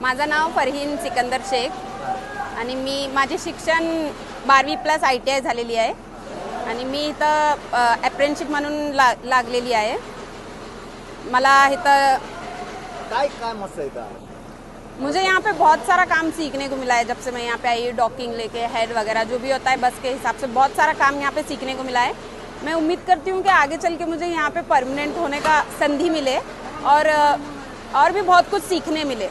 माझं नाव फरहीन सिकंदर शेख आणि मी माझे शिक्षण बारावी प्लस आय टी आय झालेली आहे. आणि मी इथं अप्रेंटशिप म्हणून ला लागलेली आहे. मला इथं काय इथं? मुझे यहाँ पे बहुत सारा काम सीखने को मिला है जब से मैं यहाँ पे आई डॉकिंग लेके हेड वगैरह जो भी होता है बस के हिसाब से बहुत सारा काम यहाँ पे सीखने को मिला है। मैं उम्मीद करती हूँ कि आगे चल के मुझे यहाँ पे परमानेंट होने का संधि मिले और और भी बहुत कुछ सीखने मिले।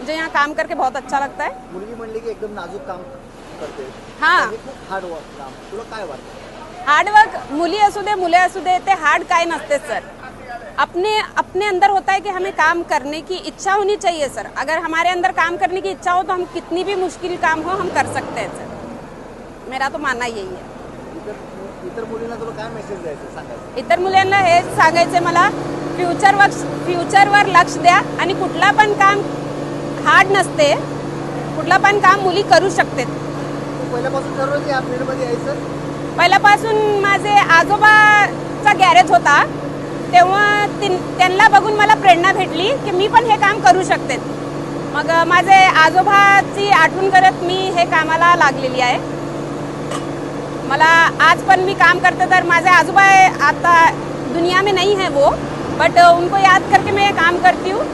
मुझे यहाँ काम करके बहुत अच्छा लगता है। मुलगी म्हणली की एकदम नाजूक काम करते. हां. हे खूप हार्ड वर्क काम. तुला काय वाटतं? हार्डवर्क मुली असू दे मुले असू दे ते हार्ड काय नसते सर अपने अपने अंदर होता है कि हमें काम करने की इच्छा होनी चाहिए सर अगर हमारे अंदर काम करने की इच्छा हो तो हम कितनी भी मुश्किल काम हो हम कर सकते हैं सर मेरा तो मानना यही आहे इतर इतर मुलींना तुला काय मेसेज द्यायचं सांगायचं? इतर मुलांना हेच सांगायचे मला फ्युचरवर फ्युचरवर लक्ष द्या आणि कुठला पण काम हार्ड नसते. कुठला पण काम मुली करू शकते. पहिल्यापासून ठरवलं की या फील्डमध्ये यायचं? पहिल्यापासून माझे आजोबाचा गॅरेज होता. तेव्हा तीन- त्यांना बघून मला प्रेरणा भेटली की मी पण हे काम करू शकते. मग माझे आजोबाची आठवण करत मी हे कामाला लागलेली आहे. मला आज पण मी काम करते तर माझे आजोबा आता दुनिया में नहीं है वो बट उनको याद करके मैं ये काम करती हूँ.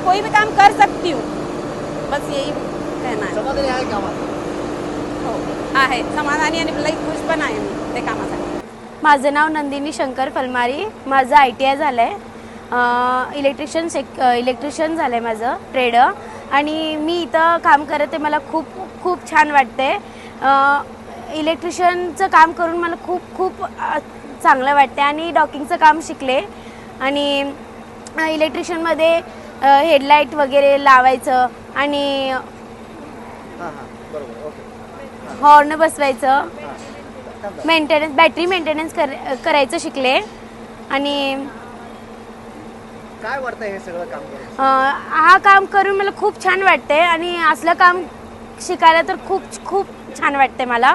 मैं कोई भी काम कर सकती हूँ। बस यही कहना है। आहे हो आहे समाधानी आणि लई खुश पण आहे मी ते कामासाठी। माझं नाव नंदिनी शंकर फलमारी माझं आय टी आय झालं आहे इलेक्ट्रिशियन सेक इलेक्ट्रिशियन झालं आहे माझं ट्रेड आणि मी इथं काम करत आहे मला खूप खूप छान वाटते इलेक्ट्रिशियनचं काम करून मला खूप खूप अ, चांगलं वाटते आणि डॉकिंगचं काम शिकले. आणि इलेक्ट्रिशियनमध्ये हेडलाईट वगैरे लावायचं आणि हां हां बरोबर ओके हॉर्न बसवायचं? मेंटेनन्स बॅटरी मेंटेनन्स कर करायचं शिकले. आणि काय वाटतं हे सगळं काम करून अं, हा काम करून मला खूप छान वाटते आणि असलं काम शिकायला तर खूप खूप छान वाटते मला.